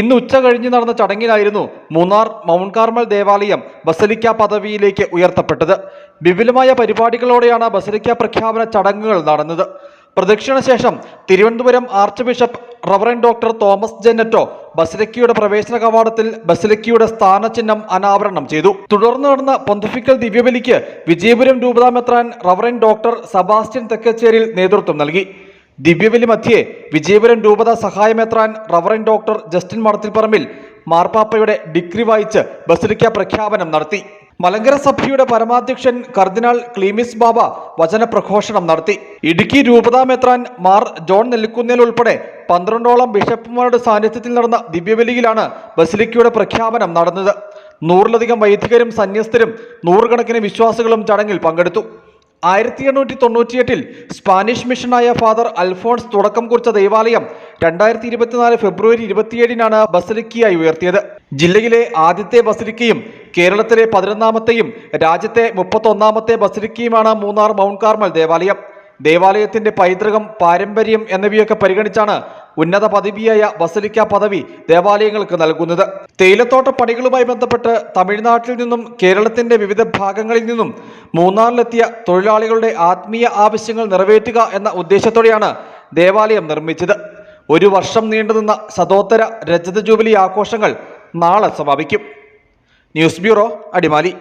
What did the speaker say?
ഇന്ന് ഉച്ച കഴിഞ്ഞ് നടന്ന ചടങ്ങിലായിരുന്നു മൂന്നാർ മൗണ്ട് കാർമൽ ദേവാലയം ബസലിക്ക പദവിയിലേക്ക് ഉയർത്തപ്പെട്ടത്. വിപുലമായ പരിപാടികളോടെയാണ് ബസലിക്ക പ്രഖ്യാപന ചടങ്ങുകൾ നടന്നത്. പ്രദക്ഷിണ ശേഷം Thiruvananthapuram archbishop reverend doctor Thomas J Netto ബസലിക്കയുടെ പ്രവേശന കവാടത്തിൽ ബസലിക്കയുടെ സ്ഥാനചിഹ്നം അനാവരണം ചെയ്തു. തുടർന്ന് നടന്ന പൊന്തഫിക്കൽ ദിവ്യബലിക്ക് വിജയപുരം രൂപതാമെത്രാൻ റവറൻ ഡോക്ടർ സബാസ്റ്റ്യൻ തെക്കച്ചേരിൽ നേതൃത്വം നൽകി. ദിവ്യബലി മധ്യേ വിജയപുരം രൂപത സഹായമെത്രാൻ റവറൻ ഡോക്ടർ ജസ്റ്റിൻ മടത്തിൽപ്പറമ്പിൽ മാർപ്പാപ്പയുടെ ഡിഗ്രി വായിച്ച് ബസിലിക്ക പ്രഖ്യാപനം നടത്തി. മലങ്കര സഭയുടെ പരമാധ്യക്ഷൻ കർദിനാൾ ക്ലീമിസ് ബാബ വചനപ്രഘോഷണം നടത്തി. ഇടുക്കി രൂപതാമെത്രാൻ മാർ ജോൺ നെല്ലിക്കുന്നേൽ ഉൾപ്പെടെ പന്ത്രണ്ടോളം ബിഷപ്പുമാരുടെ സാന്നിധ്യത്തിൽ നടന്ന ദിവ്യബലിയിലാണ് ബസിലിക്കയുടെ പ്രഖ്യാപനം നടന്നത്. നൂറിലധികം വൈദികരും സന്യസ്തരും നൂറുകണക്കിന് വിശ്വാസികളും ചടങ്ങിൽ പങ്കെടുത്തു. ആയിരത്തി എണ്ണൂറ്റി തൊണ്ണൂറ്റിയെട്ടിൽ സ്പാനിഷ് മിഷനായ ഫാദർ അൽഫോൺസ് തുടക്കം കുറിച്ച ദേവാലയം രണ്ടായിരത്തി ഇരുപത്തിനാല് ഫെബ്രുവരി ഇരുപത്തിയേഴിനാണ് ബസലിക്കയായി ഉയർത്തിയത്. ജില്ലയിലെ ആദ്യത്തെ ബസലിക്കയും കേരളത്തിലെ പതിനൊന്നാമത്തെയും രാജ്യത്തെ മുപ്പത്തൊന്നാമത്തെ ബസലിക്കയുമാണ് മൂന്നാർ മൗണ്ട് കാർമൽ ദേവാലയം. ദേവാലയത്തിന്റെ പൈതൃകം പാരമ്പര്യം എന്നിവയൊക്കെ പരിഗണിച്ചാണ് ഉന്നത പദവിയായ ബസലിക്ക പദവി ദേവാലയങ്ങൾക്ക് നൽകുന്നത്. തേയിലത്തോട്ട പണികളുമായി ബന്ധപ്പെട്ട് തമിഴ്നാട്ടിൽ നിന്നും കേരളത്തിന്റെ വിവിധ ഭാഗങ്ങളിൽ നിന്നും മൂന്നാറിലെത്തിയ തൊഴിലാളികളുടെ ആത്മീയ ആവശ്യങ്ങൾ നിറവേറ്റുക എന്ന ഉദ്ദേശത്തോടെയാണ് ദേവാലയം നിർമ്മിച്ചത്. ഒരു വർഷം നീണ്ടുനിന്ന സദോത്തര രജത ജൂബിലി ആഘോഷങ്ങൾ നാളെ സമാപിക്കും. News bureau Adimali.